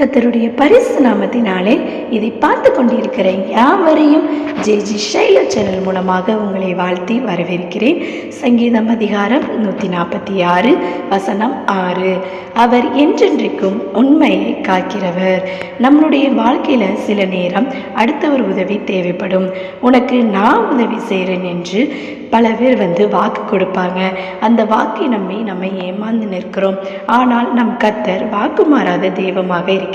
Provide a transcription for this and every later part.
கத்தருடைய பரிசு நாமத்தினாலே இதை பார்த்து கொண்டிருக்கிற யாவரையும் ஜே ஜி ஷைல சேனல் மூலமாக உங்களை வாழ்த்தி வரவேற்கிறேன். சங்கீதம் அதிகாரம் நூற்றி நாற்பத்தி ஆறு வசனம் ஆறு. அவர் என்றென்றைக்கும் உண்மையை காக்கிறவர். நம்மளுடைய வாழ்க்கையில் சில நேரம் அடுத்தவர் உதவி தேவைப்படும். உனக்கு நான் உதவி செய்கிறேன் என்று பல பேர் வந்து வாக்கு கொடுப்பாங்க. அந்த வாக்கை நம்பி நம்ம ஏமாந்து நிற்கிறோம். ஆனால் நம் கத்தர் வாக்கு மாறாத தெய்வமாக இருக்கிறார்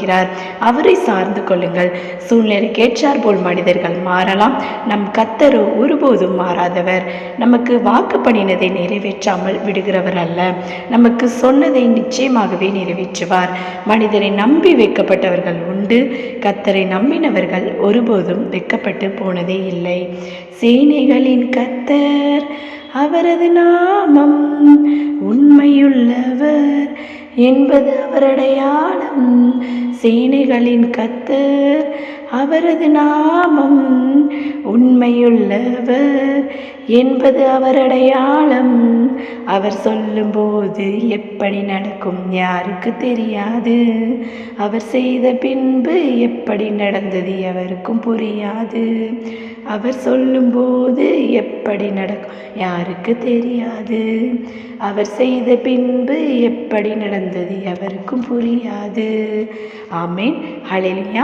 அவரை சார்ந்து கொள்ளுங்கள். சூழ்நிலைக்கு ஏற்றார் போல் மனிதர்கள் மாறலாம். நம் கத்தரோ ஒருபோதும் மாறாதவர். நமக்கு வாக்கு பண்ணினதை நிறைவேற்றாமல் விடுகிறவர் அல்ல. நமக்கு சொன்னதை நிச்சயமாகவே நிறைவேற்றுவார். மனிதரை நம்பி வைக்கப்பட்டவர்கள் உண்டு. கத்தரை நம்பினவர்கள் ஒருபோதும் வெக்கப்பட்டு போனதே இல்லை. சேனைகளின் கத்தர் அவரது நாமம் உண்மையுள்ளவர். என்பது அவரடையாளம். சேனைகளின் கத்தர் அவரது நாமம். உண்மையுள்ளவர். என்பது அவர் அடையாளம். அவர் சொல்லும்போது எப்படி நடக்கும் யாருக்கு தெரியாது. அவர் செய்த பின்பு எப்படி நடந்தது எவருக்கும் புரியாது. அவர் சொல்லும்போது எப்படி நடக்கும் யாருக்கு தெரியாது. அவர் செய்த பின்பு எப்படி நடந்தது எவருக்கும் புரியாது. ஆமேன். ஹalleluya.